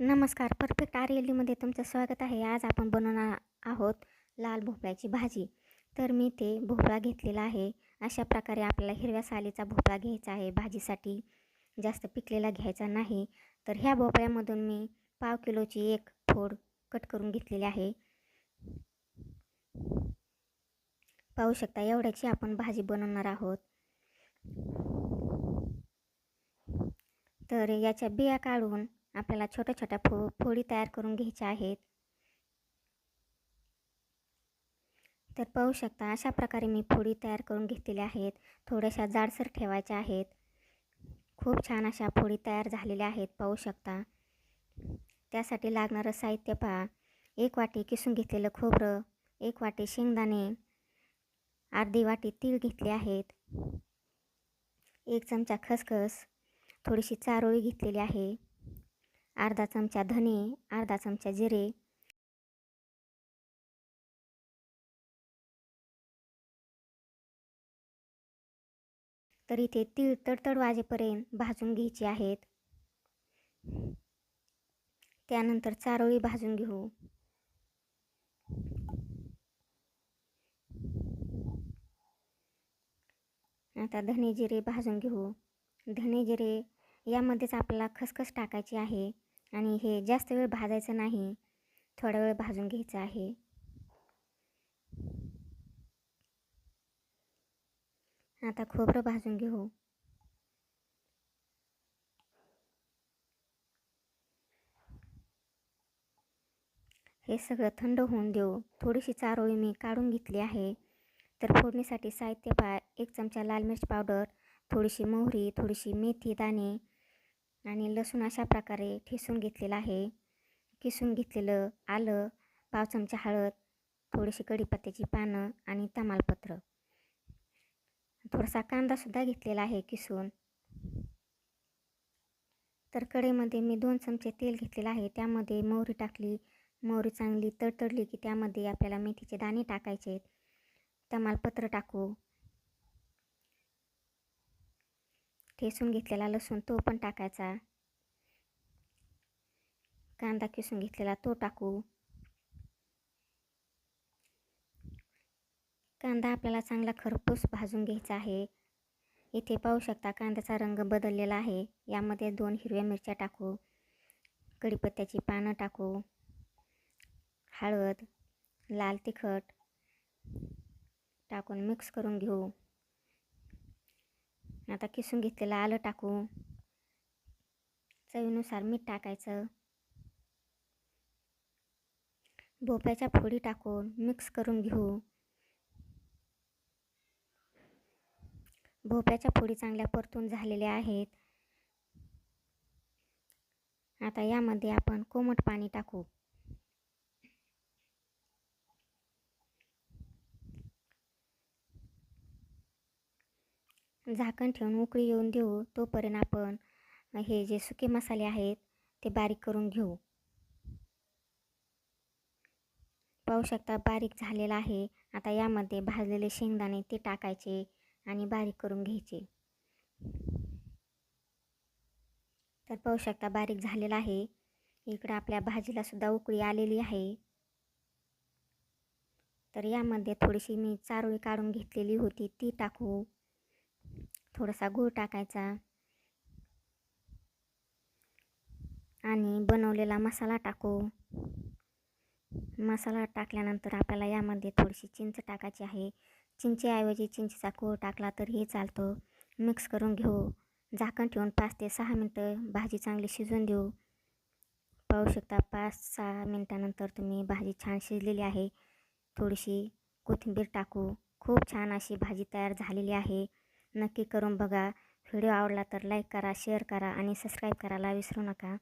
नमस्कार. Perfect R L डीमध्ये तुमचं स्वागत आहे. आज आपण बनवणार आहोत लाल भोपळ्याची भाजी. तर मी ते भोपळा घेतलेला आहे. अशा प्रकारे आपल्याला हिरव्या सालीचा भोपळा घ्यायचा आहे. भाजीसाठी जास्त पिकलेला घ्यायचा नाही. तर ह्या भोपळ्यामधून मी पाव किलोची एक फोड कट करून घेतलेली आहे. पाहू शकता एवढ्याची आपण भाजी बनवणार आहोत. तर याच्या बिया काढून आपल्याला छोट्या छोट्या फो फोडी तयार करून घ्यायच्या आहेत. तर पाहू शकता अशा प्रकारे मी फोडी तयार करून घेतलेल्या आहेत. थोड्याशा जाडसर ठेवायच्या आहेत. खूप छान अशा फोडी तयार झालेल्या आहेत पाहू शकता. त्यासाठी लागणारं साहित्य पहा. एक वाटी किसून घेतलेलं खोबरं एक वाटी शेंगदाणे अर्धी वाटी तीळ घेतले आहेत. एक चमचा खसखस थोडीशी चारोळी घेतलेली आहे. अर्धा चमचा धने अर्धा चमचा जिरे. तर इथे तीळ तडतड वाजेपर्यंत भाजून घ्यायचे आहेत. त्यानंतर चारोळी भाजून घेऊ. आता धने जिरे भाजून घेऊ. धने जिरे यामध्येच आपल्याला खसखस टाकायची आहे. आणि हे जास्त वेळ भाजायचं नाही. थोडा वेळ भाजून घ्यायचं आहे. आता खोबरं भाजून घेऊ. हे सगळं थंड होऊन देऊ. थोडीशी चारोळी मी काढून घेतली आहे. तर फोडणीसाठी साहित्य पा एक चमचा लाल मिरच पावडर थोडीशी मोहरी थोडीशी मेथी दाणे आणि लसूण अशा प्रकारे ठेसून घेतलेलं आहे. किसून घेतलेलं आलं पाव चमचा हळद थोडीशी कढीपत्त्याची पानं आणि तमालपत्र. थोडासा कांदासुद्धा घेतलेला आहे किसून. तर कढईमध्ये मी दोन चमचे तेल घेतलेलं आहे. त्यामध्ये मोहरी टाकली. मोहरी चांगली तडतडली की त्यामध्ये आपल्याला मेथीचे दाणे टाकायचे आहेत. तमालपत्र टाकू. ठेसून घेतलेला लसूण तो पण टाकायचा. कांदा किसून घेतलेला तो टाकू. कांदा आपल्याला चांगला खरपूस भाजून घ्यायचा आहे. इथे पाहू शकता कांद्याचा रंग बदललेला आहे. यामध्ये दोन हिरव्या मिरच्या टाकू. कढीपत्त्याची पानं टाकू. हळद लाल तिखट टाकून मिक्स करून घेऊ. आता किसून घेतलेलं आलं टाकू चवीनुसार मीठ टाकायचं. भोप्याच्या फोडी टाकून मिक्स करून घेऊ. भोप्याच्या फोडी चांगल्या परतून झालेल्या आहेत. आता यामध्ये आपण कोमट पाणी टाकू. झाकण ठेवून उकळी येऊन देऊ. तोपर्यंत आपण हे जे सुके मसाले आहेत ते बारीक करून घेऊ. पाहू शकता बारीक झालेला आहे. आता यामध्ये भाजलेले शेंगदाणे ते टाकायचे आणि बारीक करून घ्यायचे. तर पाहू शकता बारीक झालेला आहे. इकडं आपल्या भाजीला सुद्धा उकळी आलेली आहे. तर यामध्ये थोडीशी मी चारोळी काढून घेतलेली होती ती टाकू. थोडासा गूळ टाकायचा. आणि बनवलेला मसाला टाकू. मसाला टाकल्यानंतर आपल्याला यामध्ये थोडीशी चिंच टाकायची आहे. चिंचेऐवजी चिंचेचा कोळ टाकला तरीही चालतो. मिक्स करून घेऊ. झाकण ठेवून पाच ते सहा मिनटं भाजी चांगली शिजवून देऊ. पाहू शकता पाच सहा मिनटानंतर तुम्ही भाजी छान शिजलेली आहे. थोडीशी कोथिंबीर टाकू. खूप छान अशी भाजी तयार झालेली आहे. नक्की करून बघा. व्हिडिओ आवडला तर लाईक करा शेअर करा आणि सबस्क्राईब करायला विसरू नका.